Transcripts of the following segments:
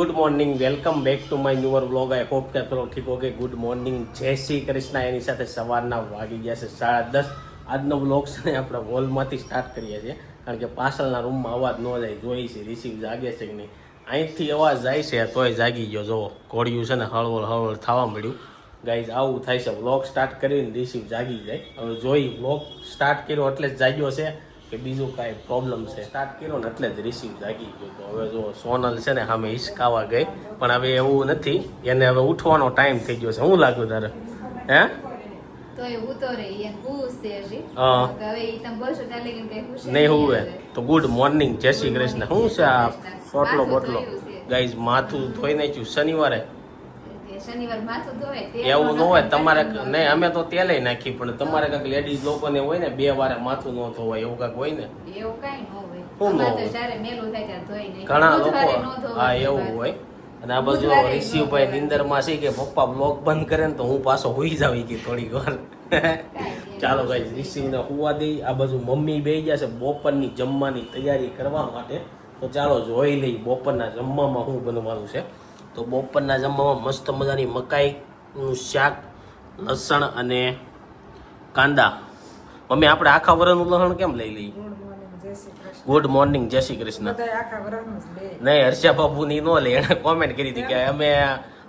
Good morning welcome back to my newer vlog I hope કે ચલો ઠીક okay good morning જય શ્રી કૃષ્ણ. એની સાથે સવારના વાગી ગયા છે સાડા દસ. આજનો વ્લોગ છે આપણે હોલમાંથી સ્ટાર્ટ કરીએ છીએ. કારણ કે પાછળના રૂમમાં અવાજ ન જાય. જોઈ છે રિસીવ જાગે છે કે નહીં? અહીંથી અવાજ જાય છે, તોય જાગી ગયો. જો ઘોડિયું છે ને હળવળ હળવળ થવા મળ્યું ગાઈઝ આવું થાય છે. વ્લોગ સ્ટાર્ટ કરીને રિસીવ જાગી જાય. હવે જોઈ વ્લોગ સ્ટાર્ટ કર્યો એટલે જ જાગ્યો છે. કે બીજું કાંઈ પ્રોબ્લેમ છે. સ્ટાર્ટ કર્યો ને એટલે જ રિસીવ જાગી ગયો. તો હવે જો સોનલ છે ને સામે હિસકાવા ગઈ. પણ હવે એવું નથી. એને હવે ઉઠવાનો ટાઈમ થઈ ગયો છે. શું લાગ્યું તારે? હે? હા. નહીં હુવે તો ગુડ મોર્નિંગ જય શ્રી કૃષ્ણ. શું છે આ સોટલો બોટલો? ગાઈઝ માથું ધોઈ નાખ્યું. શનિવારે કે શનિવાર માથું ધોવાય તે એવું ન હોય તમારે નહીં અમે તો તેલે નાખી પણ તમારે કાંઈક લેડીઝ લોકોને હોય ને બે વારે માથું ન ધોવાય એવું કાંઈક હોય ને? એવું કાંઈ ન હોય. ઘણા લોકો હા એવું હોય. અને આ બધું ઋષિભાઈ નિંદરમાં છે કે પપ્પા બ્લોગ બંધ કરે ને તો હું પાછો હોઈ જાવી કે થોડીક વાર. ચાલો ભાઈ રિશિવને હોવા દઈ. આ બાજુ મમ્મી બે ગયા છે બપોરની જમવાની તૈયારી કરવા માટે. તો ચાલો જોઈ લઈ બપોરના જમવામાં શું બનવાનું છે. તો બપોરના જમવામાં મસ્ત મજાની મકાઈનું શાક લસણ અને કાંદા. મમ્મી આપણે આખા વરણનું લસણ કેમ લઈ લઈએ? ગુડ મોર્નિંગ જય શ્રી કૃષ્ણ. નહીં હર્ષા બાબુની ન લે એને કોમેન્ટ કરી હતી કે અમે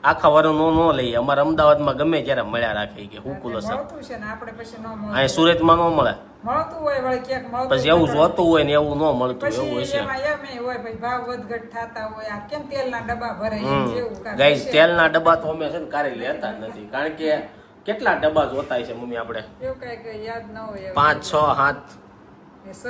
આખા વર નો નો લઈએ. અમારે અમદાવાદમાં ગમે ત્યારે મળ્યા રાખે કે ન મળતું. અહીં સુરતમાં ન મળે. મળતું હોય વળી ક્યાંક મળતું પછી એવું જોતું હોય ને એવું ન મળતું એવું હશે. હોય ભાઈ ભાવ વધઘટ થતા હોય આ કેમ તેલના ડબ્બા ભરે એમ હમ. જેવું ગાઈસ તેલના ડબ્બા તો અમે છે ને કારે લેતા જ નથી કારણ કે કેટલા ડબ્બા જોતા છે મમ્મી આપણે? એવું કાંઈક યાદ ન હોય પાંચ છ સાત.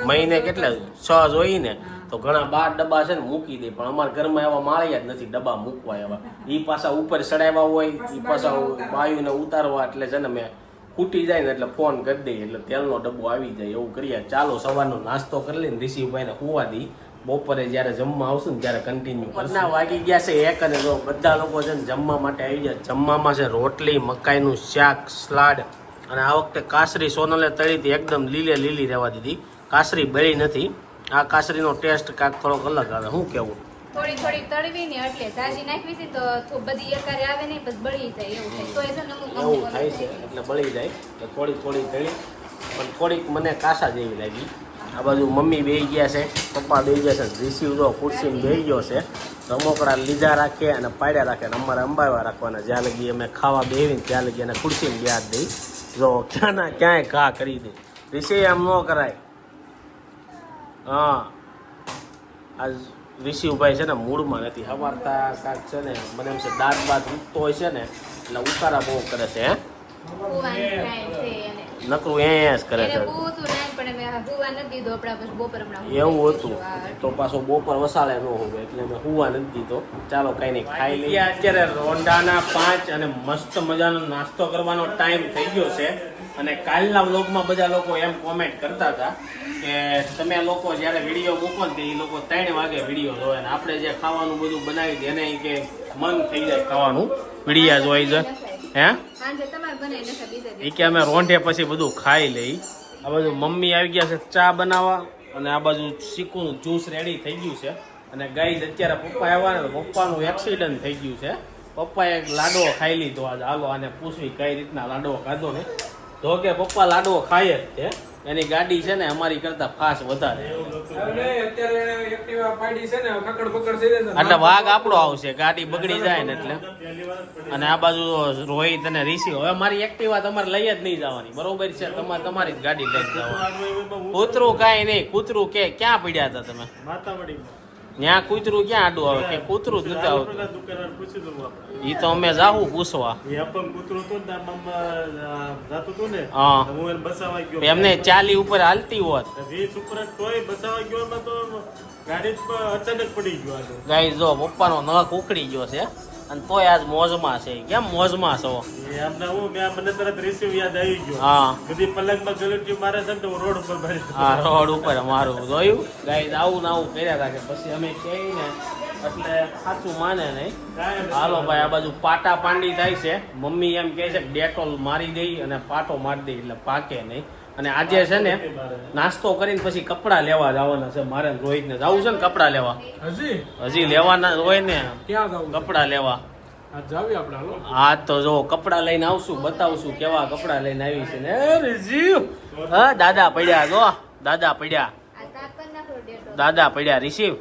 મહિને કેટલા? છ જોઈ ને તો ઘણા બાર ડબ્બા છે ને મૂકી દે પણ અમારા ઘરમાં એવા માળિયા જ નથી ડબ્બા મૂકવા એવા. ઈ પાછા ઉપર ચડાવ્યા હોય એ પાછા બાયુને ઉતારવા એટલે છે ને મેં ખૂટી જાય ને એટલે ફોન કરી દઈએ એટલે તેલનો ડબ્બો આવી જાય એવું કરીએ. ચાલો સવારનો નાસ્તો કરી લઈને ઋષિભાઈને હોવા દી. બપોરે જ્યારે જમવા આવશું ને ત્યારે કન્ટિન્યુ ના વાગી ગયા છે એક અને જો બધા લોકો છે ને જમવા માટે આવી ગયા. જમવામાં છે રોટલી મકાઈનું શાક સલાડ. અને આ વખતે કાસરી સોનલે તળી હતી એકદમ લીલે લીલી રહેવા દીધી. કાસરી બળી નથી. આ કાસરીનો ટેસ્ટ કાંઈક થોડોક અલગ આવે. શું કેવું થોડી થોડી તળવી ને એટલે તાજી નાખવી છે તો બધી એકારે આવે નહીં બસ બળી જાય એવું થાય. તો એ છે ને એવું થાય છે એટલે બળી જાય. તો થોડી થોડી તળી. પણ થોડીક મને કાસા જેવી લાગી. આ બાજુ મમ્મી બેહી ગયા છે પપ્પા બેહી ગયા છે રિસીવ જો ખુરશીમાં બેહી ગયો છે. રમોકડા લીધા રાખે અને પાડ્યા રાખે અને અમારે અંબાવા રાખવાના. જ્યાં લગી અમે ખાવા બેહીને ત્યાં લગી એને ખુરશીમાં બ્યાજ દઈ. જો ક્યાં ના ક્યાંય ઘા કરી દે. રિસી આમ ન કરાય. હા. આજ ઋષિભાઈ છે ને મૂળમાં નથી. હવારતા કાંક છે ને મને એમ છે દાંત બાદ ઉગતો હોય છે ને એટલે ઉતારા બહુ કરે છે હે. નકરું એ જ કરે છે. હુવા નથી દીધો આપણા પછી બપોર હમણાં એવું હતું. તો પાછો બપોર વસાળે ન હોય એટલે મેં હુવા નથી દીધો. ચાલો કઈ નહીં ખાઈ લઈએ. અત્યારે રોંડાના પાંચ અને મસ્ત મજાનો નાસ્તો કરવાનો ટાઈમ થઈ ગયો છે. અને કાલના વ્લોગમાં બધા લોકો એમ કોમેન્ટ કરતા હતા કે તમે લોકો જ્યારે વીડિયો મૂકો ને એ લોકો ત્રણ વાગે વીડિયો જોવે ને આપણે જે ખાવાનું બધું બનાવી દે એને કે મન થઈ જાય ખાવાનું. વિડીયા જોઈ જાય હે? સાંજે તમારે બનાવી નખા બીજા એ કે અમે રોંઢે પછી બધું ખાઈ લઈ. આ બાજુ મમ્મી આવી ગયા છે ચા બનાવવા અને આ બાજુ ચીકું જ્યુસ રેડી થઈ ગયું છે. અને ગાય અત્યારે પપ્પા આવ્યા ને પપ્પાનું એક્સિડન્ટ થઈ ગયું છે. પપ્પાએ એક લાડવો ખાઈ લીધો આજે. હાલો, આને પૂછવી કઈ રીતના લાડવો ખાધો ને. તો કે પપ્પા લાડવો ખાય જ છે. એની ગાડી છે ને અમારી કરતા ફાસ્ટ વધારે. એટલે વાઘ આપણો આવશે ગાડી બગડી જાય ને એટલે. અને આ બાજુ રોહિત અને ઋષિ હવે મારી એક્ટિવા તમારે લઈ જ નહીં જવાની. બરોબર છે તમારે તમારી જ ગાડી લઈ જવાની. કૂતરું કાંઈ નહીં કૂતરું કે ક્યાં પડ્યા હતા તમે? ત્યાં કૂતરું ક્યાં આડું આવે? કે કૂતરું જ નથી આવતું. ઈ તો અમે જાહું પૂછવા. એમને ચાલી ઉપર હાલતી હોત. ગાય જો પપ્પાનો નખ ઉકળી ગયો છે. અને તોય આજ મોજમાં છે. કેમ મોજમાં છો? હા હા. રોડ ઉપર મારું જોયું? ગાય આવું ને આવું કર્યા રાખે. પછી અમે કહીએ ને એટલે સાચું માને નહીં. હાલો ભાઈ આ બાજુ પાટા પાંડી થાય છે. મમ્મી એમ કહે છે કે ડેટોલ મારી દઈ અને પાટો મારી દઈ એટલે પાકે નહીં. અને આજે છે ને નાસ્તો કરીને પછી કપડાં લેવા જવાના છે. મારે રોહિત ને જવું છે ને કપડાં લેવા. હજી? હજી લેવાના હોય ને ક્યાં જવું કપડાં લેવા. હા તો જો કપડાં લઈને આવશું બતાવશું કેવા કપડાં લઈને આવી છે ને. હા દાદા પડ્યા જો દાદા પડ્યા. દાદા પડ્યા રિસીવ.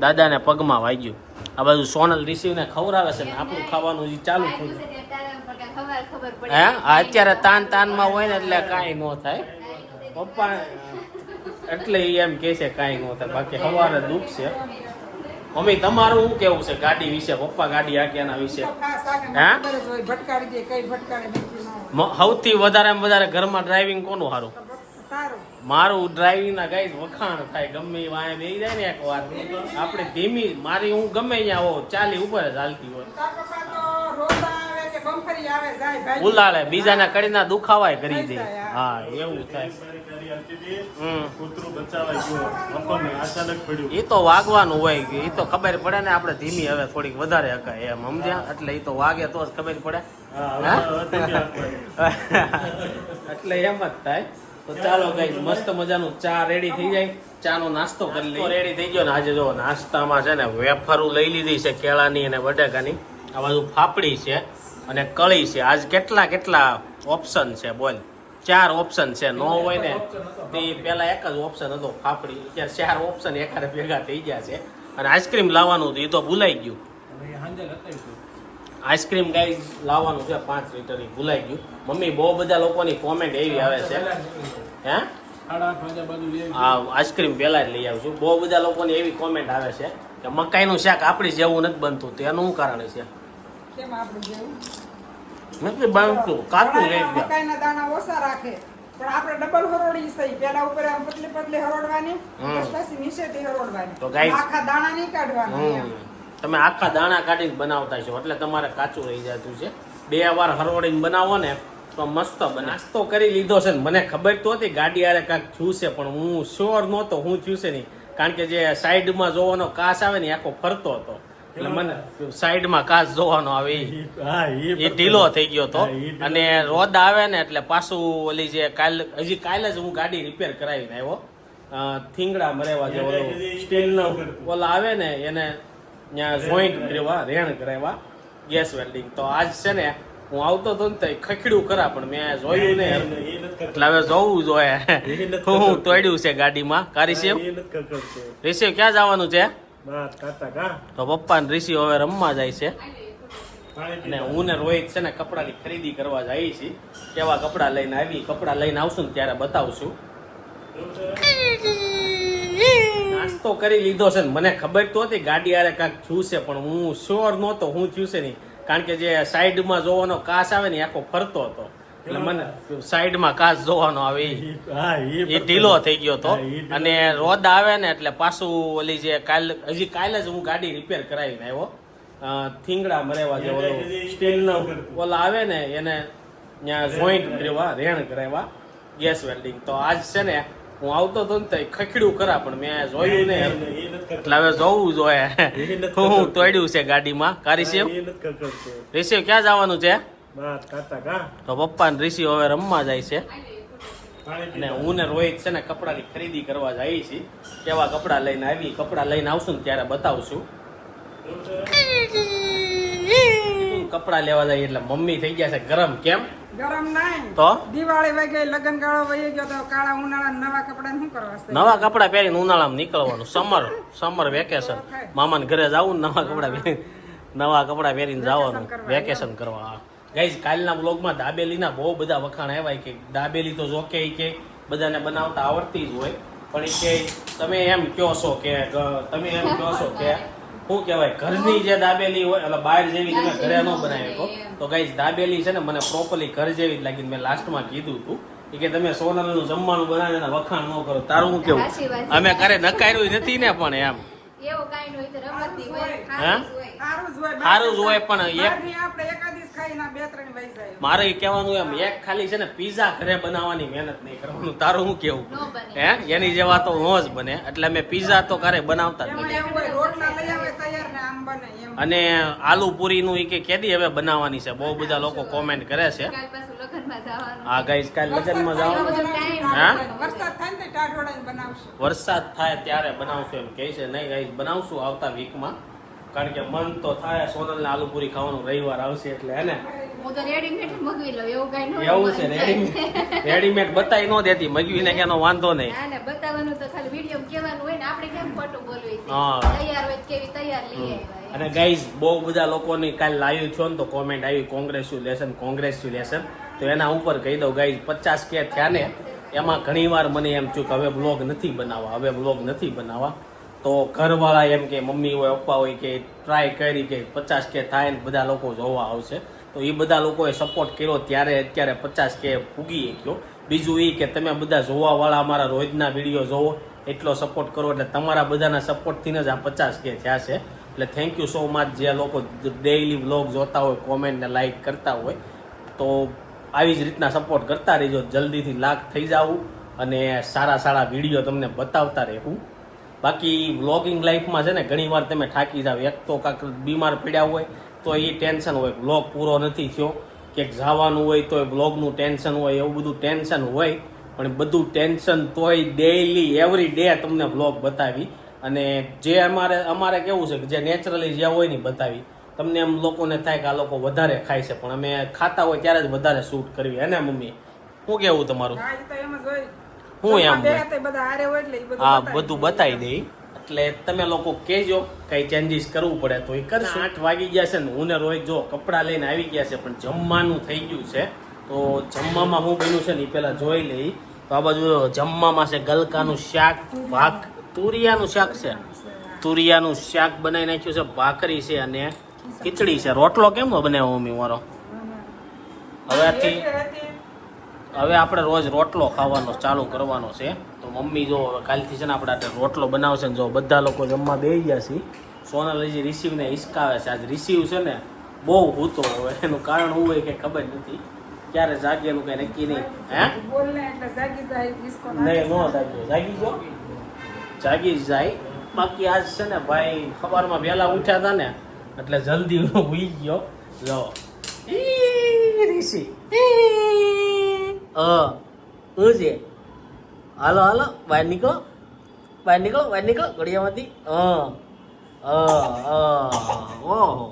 દાદાને પગમાં વાગ્યું. આ બાજુ સોનલ રિસીવ ને ખવડાવે છે ને આપણું ખાવાનું ચાલુ થયું. હે? અત્યારે તાન તાનમાં હોય ને એટલે કાંઈ ન થાય. પપ્પા એટલે એમ કે છે કાંઈ ન થાય. બાકી સવારે દુઃખ છે. મમ્મી તમારું શું કેવું છે ગાડી વિશે? પપ્પા ગાડી હાકે એના વિશે હે? સૌથી વધારે માં વધારે ઘરમાં ડ્રાઇવિંગ કોનું સારું? મારું ડ્રાઇવિંગ ના ગાઈ વખાણ થાય. ગમે એ બે જાય ને એક વાર. આપણે ધીમી મારી હું ગમે અહીંયા હોઉં ચાલી ઉપર જ હાલતી હોય. ઉલાળે બીજાના કડીના દુખાવાય કરી દે. હા એવું થાય. હમ. કૂતરું બચાવાય ગયો. પપ્પાને અચાનક પડ્યું. એ તો વાગવાનું હોય કે એ તો ખબર પડે ને આપણે ધીમી હવે થોડીક વધારે હકાય એમ સમજ્યા? એટલે એ તો વાગે તો જ ખબર પડે. હા હા? હવે થઈ ગયા એટલે એમ જ થાય. તો ચાલો કઈ મસ્ત મજાનું ચા રેડી થઈ જાય. ચાનો નાસ્તો કરી લઈએ. રેડી થઈ ગયો ને આજે જો નાસ્તામાં છે ને વેફરું લઈ લીધી છે કેળાની અને બટાકાની. આ બાજુ ફાફડી છે. અને કળી છે. આજ કેટલા કેટલા ઓપ્શન છે બોલ. ચાર ઓપ્શન છે. નો હોય ને તે પેલા એક જ ઓપ્શન હતો ફાફડી. અત્યારે ચાર ઓપ્શન એકારે ભેગા થઈ ગયા છે. અને આઈસ્ક્રીમ લાવવાનું હતું એ તો ભૂલાઈ ગયું. આઈસ્ક્રીમ ગાઈ લાવવાનું છે પાંચ લીટર એ ભૂલાઈ ગયું. મમ્મી બહુ બધા લોકોની કોમેન્ટ એવી આવે છે. હે. આ આઈસ્ક્રીમ પહેલા જ લઈ આવશું બહુ બધા લોકોની એવી કોમેન્ટ આવે છે કે મકાઈનું શાક આપણી જેવું નથી બનતું. તેનું કારણ છે? કેમ આપણે જેવું? નથી બાંધતું કાતું ગયા. મકાઈના દાણા ઓછા રાખે. પણ આપણે ડબલ હરોડી સહી પેલા ઉપર આમ પતલી પતલી હરોડવાની પછી નીચેથી હરોડવાની તો ગાઈસ આખા દાણા નહીં કાઢવાના તમે આખા દાણા કાઢીને બનાવતા છો એટલે તમારે કાચું રહી જતું છે. બે વાર હરવડીને બનાવો ને તો મસ્ત બને. નાસ્તો કરી લીધો છે ને મને ખબર તો હતી ગાડી આરે થયું છે પણ હું શ્યોર નહોતો હું છે નહીં. કારણ કે જે સાઈડમાં જોવાનો કાચ આવે ને આખો ફરતો હતો. એટલે મને સાઈડમાં કાચ જોવાનો આવે એ ઢીલો થઈ ગયો હતો. અને રોદ આવે ને એટલે પાછું ઓલી જે કાલ હજી કાલે જ હું ગાડી રિપેર કરાવીને આવ્યો. થીંગડા મરેવા જે ઓલો સ્ટીલનો ઓલા આવે ને એને ત્યાં જોઈન્ટ કરેવા રેણ કરાવ્યા ગેસ વેલ્ડિંગ તો આજ છે ને હું આવતો હતો ને ખખડ્યું ખરા પણ મેં જોયું ને એટલે હવે જોવું જોઈએ હું તોડ્યું છે ગાડીમાં. કારી રિસીવ રિસીવ ક્યાં જવાનું છે? તો પપ્પા ને ઋષિ હવે રમવા જાય છે. અને હું ને રોહિત છે ને કપડાની ખરીદી કરવા જઈએ છીએ. કેવા કપડાં લઈને આવી કપડાં લઈને આવશું ને ત્યારે બતાવશું. નાસ્તો કરી લીધો છે ને મને ખબર તો હતી ગાડી આરે કાંઈક થયું છે પણ હું શ્યોર નહોતો હું થયું છે નહીં. કારણ કે જે સાઈડમાં જોવાનો કાસ આવે ને આખો ફરતો હતો. એટલે મને સાઈડમાં કાચ જોવાનો આવે એ ઢીલો થઈ ગયો હતો અને રોદ આવે ને એટલે પાછું ઓલી જે કાલ હજી કાલે જ હું ગાડી રિપેર કરાવીને આવ્યો. થીંગડા મરેવા જે ઓલો સ્ટીલનો ઓલા આવે ને એને ત્યાં જોઈન્ટ કરવા રેણ કરાવ્યા ગેસ વેલ્ડિંગ તો આજ છે ને હું આવતો હતો ને તો ખખડ્યું ખરા પણ મેં જોયું ને એટલે હવે જોવું જોઈએ હું તોડ્યું છે ગાડીમાં. કારી રિસીવ રિસીવ ક્યાં જવાનું છે? તો પપ્પા ને ઋષિ હવે રમવા જાય છે. અને હું ને રોહિત છે ને કપડાની ખરીદી કરવા જઈએ છીએ. કેવા કપડાં લઈને આવી કપડાં લઈને આવશું ને ત્યારે બતાવશું. કપડા લેવા જાય એટલે મમ્મી થઈ ગયા છે ગરમ કેમ? ગરમ નહીં. તો? દિવાળી વહી ગઈ લગ્ન ગાળો વહી ગયો તો કાળા ઉનાળા નવા કપડા શું કરવા નવા કપડાં પહેરીને ઉનાળામાં નીકળવાનું. સમર સમર વેકેશન મામાને ઘરે જવું ને નવા કપડાં પહેરી નવા કપડાં પહેરીને જવાનું. વેકેશન કરવા ગાઈઝ કાલના બ્લોગમાં દાબેલીના બહુ બધા વખાણ આવ્યા કે દાબેલી તો જો કે બધાને બનાવતા આવડતી જ હોય. પણ એ કે તમે એમ કહો છો કે તમે એમ કહો છો કે શું કહેવાય ઘરની જે દાબેલી હોય એટલે બહાર જેવી તમે ઘરે ન બનાવી શકો. તો ગાઈઝ દાબેલી છે ને મને પ્રોપરલી ઘર જેવી જ લાગી મેં લાસ્ટમાં કીધું હતું કે તમે સોનાનું જમવાનું બનાવીને એના વખાણ ન કરો. તારું શું કેવું. અમે ક્યારે નકાર્યું નથી ને પણ એમ. એવું કાંઈ હોય તો રમતની હોય હા? સારું જ હોય. પણ આપણે મારે કહેવાનું એમ એક ખાલી છે ને પીઝા ઘરે બનાવવાની મહેનત નહીં કરવાનું. તારું હું કેવું? હે? એની જેવા તો નો જ બને. એટલે અમે પીઝા તો ઘરે બનાવતા જ નથી. એવું હોય રોટલા લઈ આવે તૈયાર ને આમ બને એમ. અને આલુ પૂરીનું નું કે કેદી હવે બનાવવાની છે. બહુ બધા લોકો કોમેન્ટ કરે છે. હા પાછું આ ગાઈસ કાલ લગ્નમાં જવાનું. હા? વરસાદ થાય ને તો ટાઢોળાઈને બનાવશે. વરસાદ થાય ત્યારે બનાવશું એમ કહે છે. નહીં ગાઈસ બનાવશું આવતા વીકમાં કારણ કે મન તો થાય સોનલને આલુપુરી ખાવાનું રવિવાર આવશે એટલે હે ને? હું તો રેડીમેડ મગવી લઉં એવું કઈ ન એવું છે રેડીમેડ રેડીમેડ બતાવી ન દેતી મગવીને કે એનો વાંધો નહીં. ના ના બતાવવાનું તો ખાલી વીડિયો કેવાનું હોય ને આપણે કેમ ખોટું બોલવી છે? હા. તૈયાર હોય કેવી તૈયાર લઈ અને ગાઈઝ બહુ બધા લોકોની કાલ લાઈવ થયો ને તો કોમેન્ટ આવી કોંગ્રેચ્યુલેશન લેશન તો એના ઉપર કહી દઉં ગાઈઝ પચાસ કે થયા ને એમાં ઘણીવાર મને એમ થયું કે હવે બ્લોગ નથી બનાવવા હવે બ્લોગ નથી બનાવવા. તો ઘરવાળા એમ કે મમ્મી હોય, પપ્પા હોય કે ટ્રાય કરી કે પચાસ કે થાય ને બધા લોકો જોવા આવશે. તો એ બધા લોકોએ સપોર્ટ કર્યો ત્યારે અત્યારે પચાસ કે પૂગી ગયો. બીજું એ કે તમે બધા જોવાવાળા અમારા રોજના વીડિયો જોવો, એટલો સપોર્ટ કરો એટલે તમારા બધાના સપોર્ટથી જ આ પચાસ કે થયા છે એટલે થેન્ક યુ સો મચ જે લોકો ડેઇલી વ્લોગ જોતા હોય કોમેન્ટ ને લાઈક કરતા હોય. તો આવી જ રીતના સપોર્ટ કરતા રહેજો. જલ્દીથી લાખ થઈ જાવું અને સારા સારા વીડિયો તમને બતાવતા રહેવું. બાકી વ્લોગિંગ લાઈફમાં છે ને ઘણીવાર તમે થાકી જાવ. એક તો કાંક બીમાર પડ્યા હોય, તો એ ટેન્શન હોય. વ્લોગ પૂરો નથી થયો. કે જવાનું હોય તો વ્લોગનું ટેન્શન હોય, એવું બધું ટેન્શન હોય. પણ બધું ટેન્શન તોય ડેઈલી એવરી ડે તમને વ્લોગ બતાવી. અને જે અમારે અમારે કેવું છે કે જે નેચરલી જે હોય ને બતાવી. તમને એમ લોકોને થાય કે આ લોકો વધારે ખાય છે. પણ અમે ખાતા હોય ત્યારે જ વધારે શૂટ કરવી. હે ને, મમ્મી? શું કેવું તમારું? હા એમ હું બધા હારે હોય એટલે ઈ બધું હા બતાવી દઈ એટલે તમે લોકો કહેજો કઈ ચેન્જીસ કરવું પડે તો એ કરશું. આઠ વાગી ગયા છે ને હું ને રોહિત જો કપડાં લઈને આવી ગયા છે પણ જમવાનું થઈ ગયું છે. તો જમવામાં હું બન્યું છે ને એ પહેલાં જોઈ લઈ તો આ બાજુ જમવામાં છે ગલકાનું શાક ભાક. તુરિયાનું શાક છે. તુરિયાનું શાક બનાવી નાખ્યું છે ભાખરી છે અને ખીચડી છે. રોટલો કેમ બનાવ્યો મમ્મી મારો? હવે આથી એટલે હતી. હવે આપણે રોજ રોટલો ખાવાનો ચાલુ કરવાનો છે. તો મમ્મી જો કાલથી છે ને આપણે આટલે રોટલો બનાવશે ને જો બધા લોકો જમવા બે ગયા છે. સોનલ હજી રિસીવને હિસકાવે છે. આજ રિસીવ છે ને બહુ હૂતો હવે. એનું કારણ હું હોય કે ખબર નથી. ક્યારે જાગે એનું કઈ નક્કી નહીં. હે? નહીં નો જાગ્યો જાગી ગયો જાગી જાય. બાકી આજ છે ને ભાઈ ખબરમાં વહેલા ઉઠ્યા હતા ને એટલે જલ્દી હું ઉઈ ગયો. લો ઈ ઋષિ હું છે હાલો હાલો બહાર નીકળો બહાર નીકળો બહાર નીકળો ઘડિયામાંથી ઓહો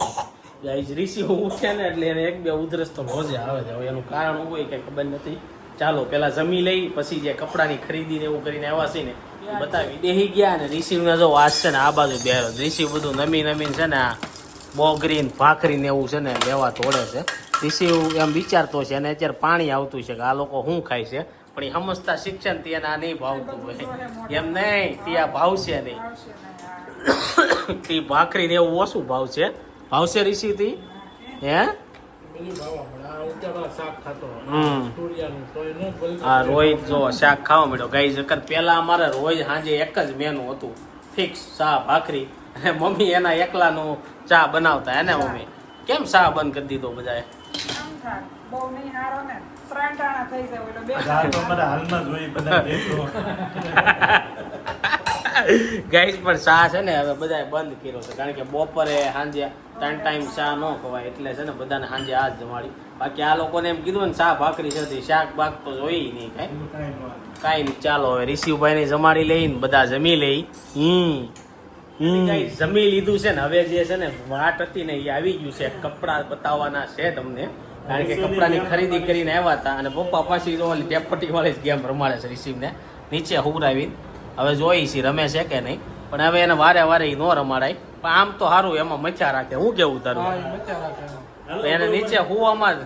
ગાઈઝ ઋષિ છે ને એટલે એને એક બે ઉધરસ તો રોજે આવે છે હવે એનું કારણ શું હોય કંઈ ખબર નથી ચાલો પેલા જમી લઈ પછી જે કપડાની ખરીદી ને એવું કરીને આવ્યા છે ને બતાવી દેહી ગયા ને રિસીવને જો વાસ છે ને આ બાજુ બેરો રિસીવ બધું નમી નમીને છે ને આ બોગરી ને ભાખરી ને એવું છે ને લેવા તોડે છે રિસીવ એમ વિચારતો છે અને અત્યારે પાણી આવતું છે કે આ લોકો શું ખાય છે? પણ એ સમજતા શિક્ષણથી એને આ નહીં ભાવતું હોય. એમ નહીં ત્યાં ભાવશે નહીં. હા. તે ભાખરી ને એવું ઓછું ભાવશે. ભાવશે રિસીવથી હે? આ. આ રોહિત જો શાક ખાવા મળ્યો. ગાઈ જકર પેલા અમારે રોજ સાંજે એક જ મેનુ હતું. ફિક્સ ચા ભાખરી. અને મમ્મી એના એકલાનું ચા બનાવતા. એને મમ્મી, કેમ ચા બંધ કરી દીધો બધાએ? થાય. બહુ નહીં હારો ને ત્રણ ટાણા થઈ જાય ઓલો બે આ તો હાલમાં જોઈ બધા ગાઈસ પણ ચા છે ને હવે બધાએ બંધ કર્યો છે. કારણ કે બપોરે સાંજે ત્રણ ટાઈમ ચા ન ખવાય એટલે છે ને બધાને સાંજે આ જ જમાડી. બાકી આ લોકોને એમ કીધું ને ચા ભાખરી છે શાક બાક તો જોઈ નહીં કાંઈ. કાંઈ નહીં ચાલો હવે રિશિવભાઈ ને જમાડી લઈને બધા જમી લઈ. હમ હમ. જમી લીધું છે ને હવે જે છે ને વાટ હતી ને એ આવી ગયું છે. કપડા બતાવવાના છે તમને. કારણ કે કપડાની ખરીદી કરીને આવ્યા હતા અને પપ્પા પાછી જો વાળી જ ગેમ રમાડે છે રિસીવને નીચે હુરાવી હવે જોઈ છે રમે છે કે નહીં. પણ હવે એને વારે વારે ન નો રમાડાય. પણ આમ તો સારું એમાં મચ્છા રાખે. હું કેવું તારું? એને નીચે હુવામાં જ.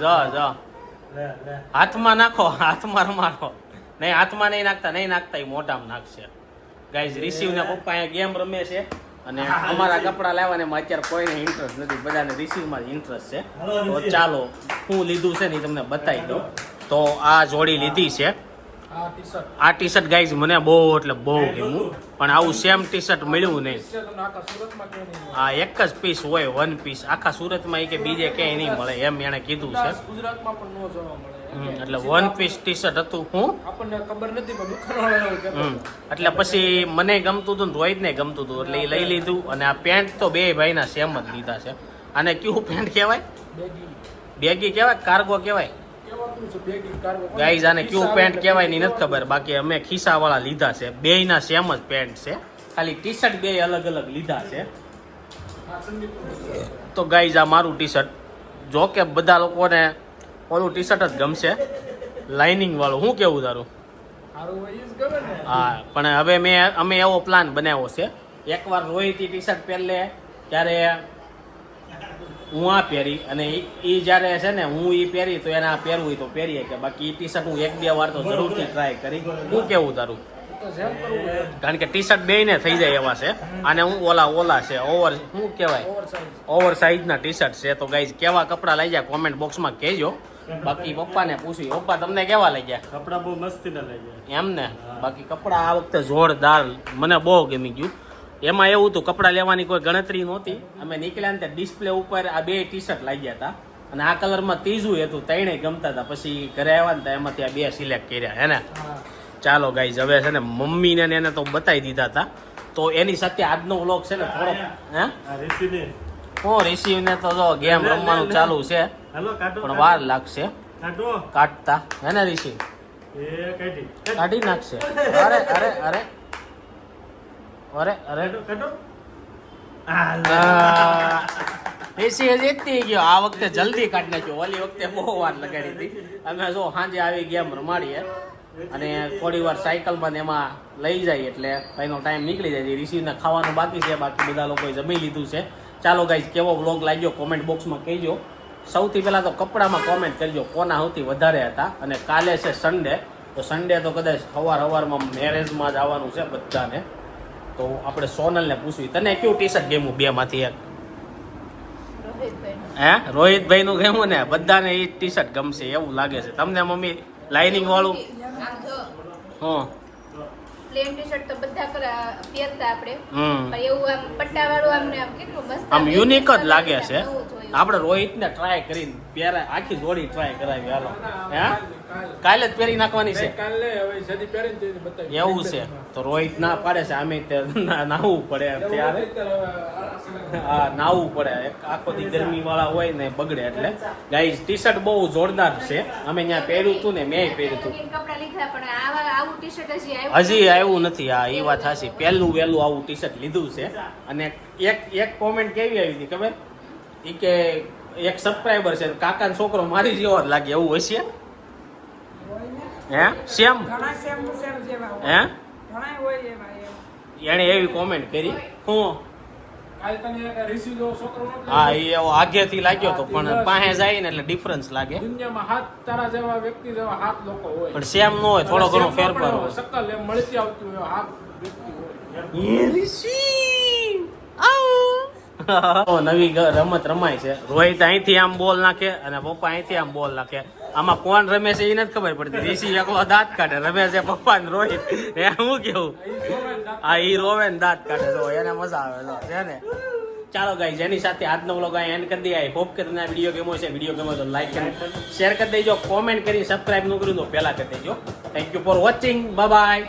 જ જ. લે, લે. હાથમાં નાખો હાથમાં રમાડો. નહીં હાથમાં નહીં નાખતા નહીં નાખતા એ મોઢામાં નાખશે. ગાઈઝ રિસીવને પપ્પા અહીંયા ગેમ રમે છે. અને અમારા કપડા લેવાને અત્યારે કોઈને ઇન્ટરેસ્ટ નથી બધાને રિસીવમાં જ ઇન્ટરેસ્ટ છે. તો ચાલો હું લીધું છે ને તમને બતાવી દઉં. તો આ જોડી લીધી છે. આ ટી-શર્ટ. આ ગાઈઝ મને બહુ એટલે બહુ ગમ્યું. પણ આવું સેમ ટી શર્ટ મળ્યું નહીં. આ એક જ પીસ હોય વન પીસ આખા સુરતમાં એ કે બીજે ક્યાંય નહીં મળે એમ એણે કીધું છે. એટલે વન પીસ ટી શર્ટ હતું હું. આપણને ખબર નથી પણ. હમ એટલે પછી મને ગમતું હતું ને રોહિતને ગમતું હતું એટલે એ લઈ લીધું. અને આ પેન્ટ તો બે ભાઈના સેમ જ લીધા છે. અને કયું પેન્ટ કહેવાય? બેગી. કહેવાય? કાર્ગો કહેવાય? ગાઈઝ આને કયું પેન્ટ કહેવાયની નથી ખબર. બાકી અમે ખિસ્સાવાળા લીધા છે. બેયના સેમ જ પેન્ટ છે. ખાલી ટી શર્ટ બે અલગ અલગ લીધા છે. તો ગાઈઝ આ મારું ટી શર્ટ જો કે બધા લોકોને ઓલું ટી શર્ટ જ ગમશે. લાઇનિંગ વાળું. શું કેવું તારું? હા પણ હવે મેં અમે એવો પ્લાન બનાવ્યો છે. એકવાર રોહિત ટી શર્ટ પહેરલે ત્યારે હું આ પહેરી અને એ જ્યારે છે ને હું એ પહેરી તો એને આ પહેરવું તો પહેરીએ કે બાકી ટી શર્ટ હું એક બે વાર તો જરૂરથી ટ્રાય કરી. હું કેવું તારું? કારણ કે ટી શર્ટ બેયને થઈ જાય એવા છે. અને હું ઓલા ઓલા છે ઓવર શું કહેવાય? ઓવર સાઇઝના ટી શર્ટ છે. તો ગાઈઝ કેવા કપડા લઈ જાય કોમેન્ટ બોક્સમાં કહેજો. બાકી પપ્પાને પૂછી પપ્પા તમને કેવા લઈ ગયા કપડા બહુ મસ્તી ના ગયા એમ ને? બાકી કપડાં આ વખતે જોરદાર મને બહુ ગમી ગયું. એમાં એવું હતું કપડાં લેવાની કોઈ ગણતરી નહોતી. અમે નીકળ્યા ને ત્યાં ડિસ્પ્લે ઉપર આ બે ટી શર્ટ લાગ્યા હતા. અને આ કલરમાં ત્રીજું હતું. ત્રણેય ગમતા હતા. પછી ઘરે આવ્યા ને એમાંથી આ બે સિલેક્ટ કર્યા હે ને? ચાલો ગાઈઝ હવે છે ને મમ્મીને ને એને તો બતાવી દીધા હતા. તો એની સાથે આજનો વ્લોગ છે ને થોડો હે? આ હું રિસીવ ને તો જો ગેમ રમવાનું ચાલુ છે. પણ વાર લાગશે. કાઢતા. હે ને રિસીવ કાઢી. કાઢી. નાખશે. અરે અરે અરે. અરે અરે. કાઢો કાઢો. આ લે. રિસીવ જીતી ગયો. આ વખતે જલ્દી કાઢી નાખ્યો. ઓલી વખતે બહુ વાર લગાડી હતી. અમે જો સાંજે આવી ગેમ રમાડીએ. અને થોડી વાર સાયકલમાં એમાં લઈ જાય એટલે ભાઈનો ટાઈમ નીકળી જાય. છે રિસીવને ખાવાનું બાકી છે. બાકી બધા લોકોએ જમી લીધું છે. ચાલો ગાઈઝ કેવો બ્લોગ લાગ્યો? કોમેન્ટ બોક્સમાં કહેજો. સૌથી પહેલાં તો કપડામાં કોમેન્ટ કરજો કોના સૌથી વધારે હતા અને કાલે છે સન્ડે તો સન્ડે તો કદાચ સવાર સવારમાં મેરેજમાં જ આવવાનું છે બધાને. તો આપણે સોનલને પૂછવી. તને કયું ટી શર્ટ ગેમું બેમાંથી એક? હે? રોહિતભાઈ નું ગેમું ને? બધાને એ ટી શર્ટ ગમશે એવું લાગે છે. તમને મમ્મી લાઇનિંગ વાળું? આમ જો હં. પ્લેન ટી શર્ટ તો બધા કરા- પહેરતા આપણે. પણ એવું આમ પટ્ટા વાળું આમને આમ કેટલું મસ્ત આમ યુનિક જ લાગે છે. આપણે રોહિત ને ટ્રાય કરીને પહેરા આખી જોડી ટ્રાય કરાવી હાલો. હે? કાલે. જ પહેરી નાખવાની છે. કાલે હવે જદી પહેરીને બતાવી એવું છે. તો રોહિત ના પાડે છે આમે તે નાવું નાહવું પડે ત્યારે. હા નાહવું પડે. એક આખો દી ગરમી વાળા હોય ને બગડે એટલે. ગાઈઝ ટી શર્ટ બહુ જોરદાર છે. અમે ત્યાં પહેર્યું હતું ને મેં પહેર્યું હતું હજી આવ્યું નથી. હા એ વાત હાસી પહેલું વહેલું આવું ટી શર્ટ લીધું છે. અને એક એક કોમેન્ટ કેવી આવી હતી ખબર? એ કે એક સબસ્ક્રાઈબર છે. કાકાનો છોકરો મારી જેવો જ લાગે એવું હશે. હે? સેમ? ઘણા સેમ સેમ જેવા હે? હોય એણે એવી કોમેન્ટ કરી. હું? કાલ તને એક રિસીવ જેવો છોકરો નહોતો હા એ એવો આગેથી લાગ્યો તો પણ પાસે જાય ને એટલે ડિફરન્સ લાગે. દુનિયામાં હાથ તારા જેવા વ્યક્તિ જેવા હાથ લોકો હોય. પણ સેમ ન હોય થોડો ઘણો ફેરફાર હોય. શકલ એમ મળતી આવતી હોય હાથ વ્યક્તિ હોય. નવી રમત રમાય છે. રોહિત અહીંથી આમ બોલ નાખે અને પપ્પા અહીંથી આમ બોલ નાખે. આમાં કોણ રમે છે એ નથી ખબર પડતી. ઋષિ એકલો દાંત કાઢે, રમે છે પપ્પા ને રોહિત. એ હું કેવું? આ ઈ રોવે ને દાંત કાઢે. તો એને મજા આવે તો છે ને? ચાલો ગાઈ જેની સાથે આજનો વ્લોગ અહીં એન્ડ કરી દઈએ. હોપ કે તમને વીડિયો ગમ્યો છે વીડિયો ગમ્યો તો લાઈક શેર કરી દેજો. કોમેન્ટ કરી સબસ્ક્રાઇબ ન કર્યું તો પહેલા કરી દેજો. Thank you for watching bye